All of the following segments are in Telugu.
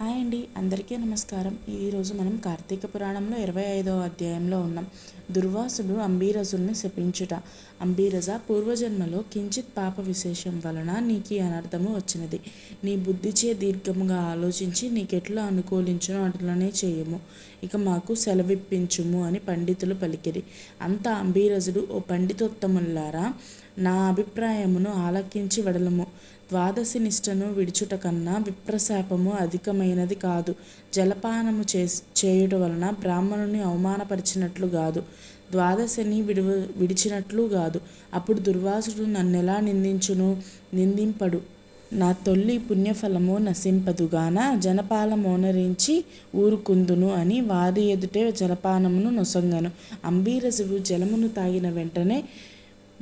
హాయ్ అండి. అందరికీ నమస్కారం. ఈరోజు మనం కార్తీక పురాణంలో ఇరవై ఐదవ అధ్యాయంలో ఉన్నాం. దుర్వాసుడు అంబీరజుల్ని శపించుట. అంబీరజ పూర్వజన్మలో కించిత్ పాప విశేషం వలన నీకు అనర్థము వచ్చినది. నీ బుద్ధిచే దీర్ఘముగా ఆలోచించి నీకెట్లా అనుకూలించునో అట్లనే చేయము. ఇక మాకు సెలవిప్పించుము అని పండితులు పలికిరి. అంత అంబీరజుడు ఓ పండితోత్తములారా నా అభిప్రాయమును ఆలకించి వెడలము. ద్వాదశి నిష్టను విడుచుట కన్నా విప్రశాపము అధికమైనది కాదు. జలపానము చే చేయుట వలన బ్రాహ్మణుని అవమానపరిచినట్లు కాదు ద్వాదశిని విడువ విడిచినట్లు కాదు అప్పుడు దుర్వాసుడు నన్నెలా నిందించును? నిందింపడు. నా తొల్లి పుణ్యఫలము నశింపదుగాన జనపాల మోనరించి ఊరుకుందును అని వారి ఎదుటే జలపానమును నొసంగను. అంబీరజువు జలమును తాగిన వెంటనే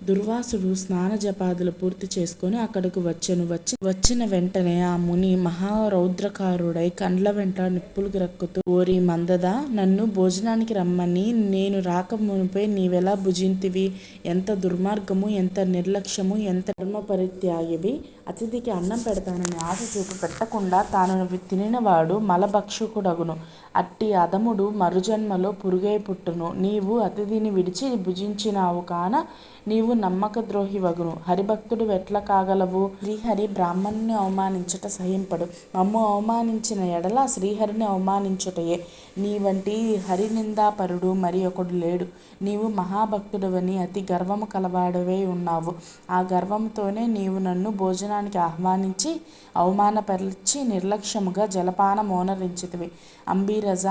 దుర్వాసుడు స్నాన జపాదులు పూర్తి చేసుకొని అక్కడకు వచ్చెను. వచ్చి వచ్చిన వెంటనే ఆ ముని మహారౌద్రకారుడై కండ్ల వెంట నిప్పులు గ్రక్కుతూ ఓరి మందద నన్ను భోజనానికి రమ్మని. నేను రాక మునిపై నీవెలా భుజింతివి? ఎంత దుర్మార్గము ఎంత నిర్లక్ష్యము ఎంత ధర్మ పరిత్యాగివి అతిథికి అన్నం పెడతానని ఆశ చూపు పెట్టకుండా తాను తినినవాడు మలభక్షకుడగును అట్టి అదముడు మరుజన్మలో పురుగై పుట్టును. నీవు అతిథిని విడిచి భుజించినావు కాన నీవు నమ్మక ద్రోహి వగును. హరిభక్తుడు వెట్ల కాగలవు శ్రీహరి బ్రాహ్మణుని అవమానించుట సహింపడు. మమ్ము అవమానించిన ఎడల శ్రీహరిని అవమానించుటయే. నీ వంటి హరినిందాపరుడు మరి ఒకడు లేడు. నీవు మహాభక్తుడవని అతి గర్వము కలవాడవే ఉన్నావు. ఆ గర్వంతోనే నీవు నన్ను భోజనానికి ఆహ్వానించి అవమానపరిచి నిర్లక్ష్యముగా జలపాన మోనరించితివి అంబీరజ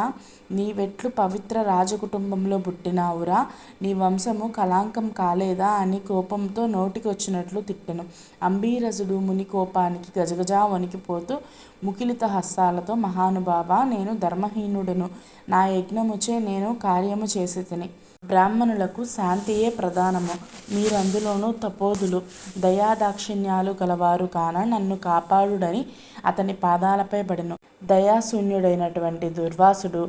నీవెట్లు పవిత్ర రాజకుటుంబంలో పుట్టినావురా. నీ వంశము కళాంకం కాలేదా అని కోపంతో నోటికొచ్చినట్లు తిట్టెను. అంబీరసుడు ముని కోపానికి గజగజా వణికిపోతూ ముకిలిత హస్తాలతో మహానుభావ నేను ధర్మహీనుడను. నా యజ్ఞముచే నేను కార్యము చేసి తిని బ్రాహ్మణులకు శాంతియే ప్రధానము. మీరందులోనూ తపోదులు. దయాదాక్షిణ్యాలు గలవారు కాన నన్ను కాపాడుడని అతని పాదాలపై పడెను. దయాశూన్యుడైనటువంటి దుర్వాసుడు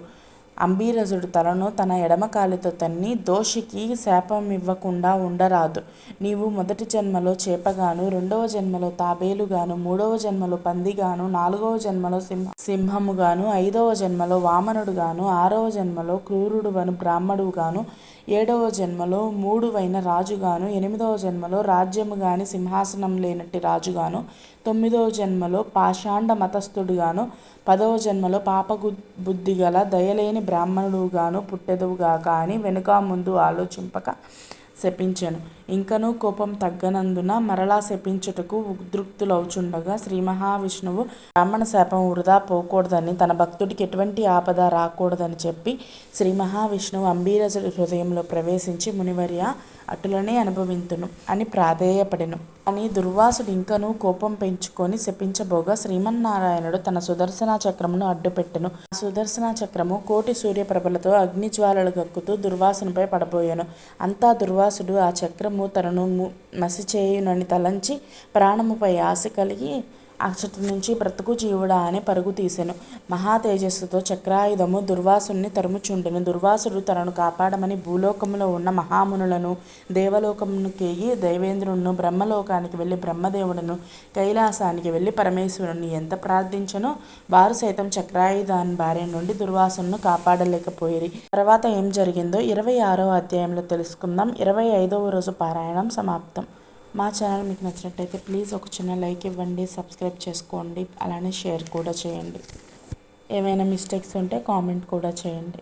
అంబీరజుడు తలను తన ఎడమకాలితో తన్ని దోషికి శాపం ఇవ్వకుండా ఉండరాదు. నీవు మొదటి జన్మలో చేపగాను రెండవ జన్మలో తాబేలుగాను మూడవ జన్మలో పందిగాను నాలుగవ జన్మలో సింహ సింహముగాను ఐదవ జన్మలో వామనుడుగాను ఆరవ జన్మలో క్రూరుడువను బ్రాహ్మడుగాను ఏడవ జన్మలో మూడువైన రాజుగాను ఎనిమిదవ జన్మలో రాజ్యము గాని సింహాసనం లేనట్టి రాజుగాను తొమ్మిదవ జన్మలో పాషాండ మతస్థుడుగాను పదవ జన్మలో పాప బుద్ధి గల దయలేని బ్రాహ్మణుడుగాను పుట్టెదవుగాక అని వెనుక ముందు ఆలోచింపక శపించెను. ఇంకనూ కోపం తగ్గనందున మరలా శపించుటకు ఉద్రుక్తులవుచుండగా శ్రీ మహావిష్ణువు బ్రాహ్మణ శాపం వృధా పోకూడదని తన భక్తుడికి ఎటువంటి ఆపద రాకూడదని చెప్పి శ్రీ మహావిష్ణువు అంబీరసుడి హృదయంలో ప్రవేశించి మునివర్య అటులనే అనుభవింతును అని ప్రాధేయపడెను. అని దుర్వాసుడు ఇంకనూ కోపం పెంచుకొని శపించబోగా శ్రీమన్నారాయణుడు తన సుదర్శన చక్రమును అడ్డుపెట్టెను. ఆ సుదర్శన చక్రము కోటి సూర్యప్రభలతో అగ్నిజ్వాలలు గక్కుతూ దుర్వాసునిపై పడబోయాను. అంతా దుర్వాసుడు ఆ చక్రము తనను మసిచేయునని తలంచి ప్రాణముపై ఆశ కలిగి అచ్చటి నుంచి బ్రతుకు జీవుడా అని పరుగు తీసెను. మహా తేజస్సుతో చక్రాయుధము దుర్వాసుని తరుముచుండెను. దుర్వాసుడు తనను కాపాడమని భూలోకములో ఉన్న మహామునులను దేవలోకమునికేగి దైవేంద్రుడును బ్రహ్మలోకానికి వెళ్ళి బ్రహ్మదేవుడును కైలాసానికి వెళ్ళి పరమేశ్వరుని ఎంత ప్రార్థించనో వారు సైతం చక్రాయుధాన్ని భార్య నుండి దుర్వాసును కాపాడలేకపోయేది తర్వాత ఏం జరిగిందో ఇరవై ఆరో అధ్యాయంలో తెలుసుకుందాం. ఇరవై ఐదవ రోజు పారాయణం సమాప్తం. మా ఛానల్ మీకు నచ్చినట్టయితే ప్లీజ్ ఒక చిన్న లైక్ ఇవ్వండి సబ్స్క్రైబ్ చేసుకోండి అలానే షేర్ కూడా చేయండి. ఏమైనా మిస్టేక్స్ ఉంటే కామెంట్ కూడా చేయండి.